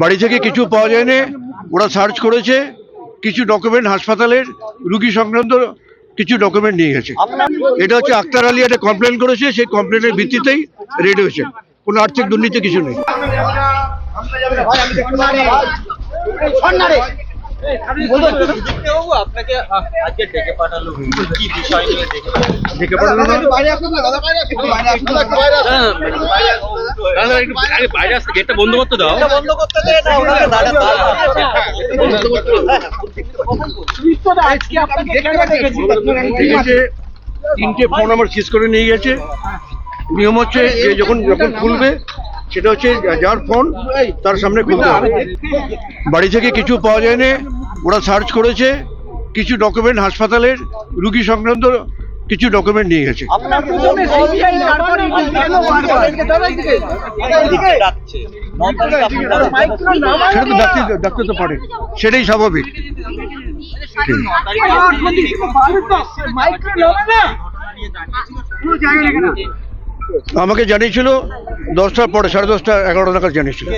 বাড়ি থেকে কিছু পাওয়া যায়নি। ওরা সার্চ করেছে কিছু ডকুমেন্ট হাসপাতালের রুগী সংক্রান্ত কিছু ডকুমেন্ট নিয়ে গেছে। এটা হচ্ছে আক্তার আলী একটা কমপ্লেন করেছে সেই কমপ্লেনের ভিত্তিতেই রেড হয়েছে। কোনো আর্থিক দুর্নীতি কিছু নেই। ডেকে পাঠালো। গেটটা বন্ধ করতে দাও বন্ধ করতে তিনটে ফোন আমার সিজ করে নিয়ে গেছে নিয়ম হচ্ছে যে যখন যখন খুলবে সেটা হচ্ছে যার ফোন তার সামনে খুলতে হবে বাড়ি থেকে কিছু পাওয়া যায়নি ওরা সার্চ করেছে কিছু ডকুমেন্ট হাসপাতালের রুগী সংক্রান্ত কিছু ডকুমেন্ট নিয়ে গেছে। সেটা তো ডাক্তার ডাক্তার তো পারে। সেটাই স্বাভাবিক। আমাকে জানিয়েছিল দশটার পরে সাড়ে দশটা, এগারোটা নাগাদ জানিয়েছিল।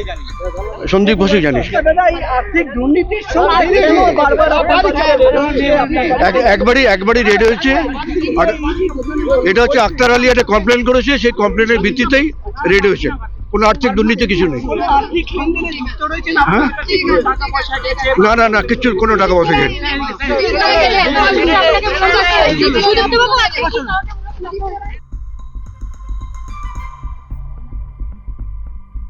সন্দীপ ঘোষই এক- একবারই একবারই রেড হয়েছে। আর এটা হচ্ছে আক্তার আলী একটা কমপ্লেন করেছে, সেই কমপ্লেনের ভিত্তিতেই রেড হয়েছে। কোনো আর্থিক দুর্নীতি কিছু নেই। হ্যাঁ? না না না কিচ্ছু কোনো টাকা পয়সা আপনাকে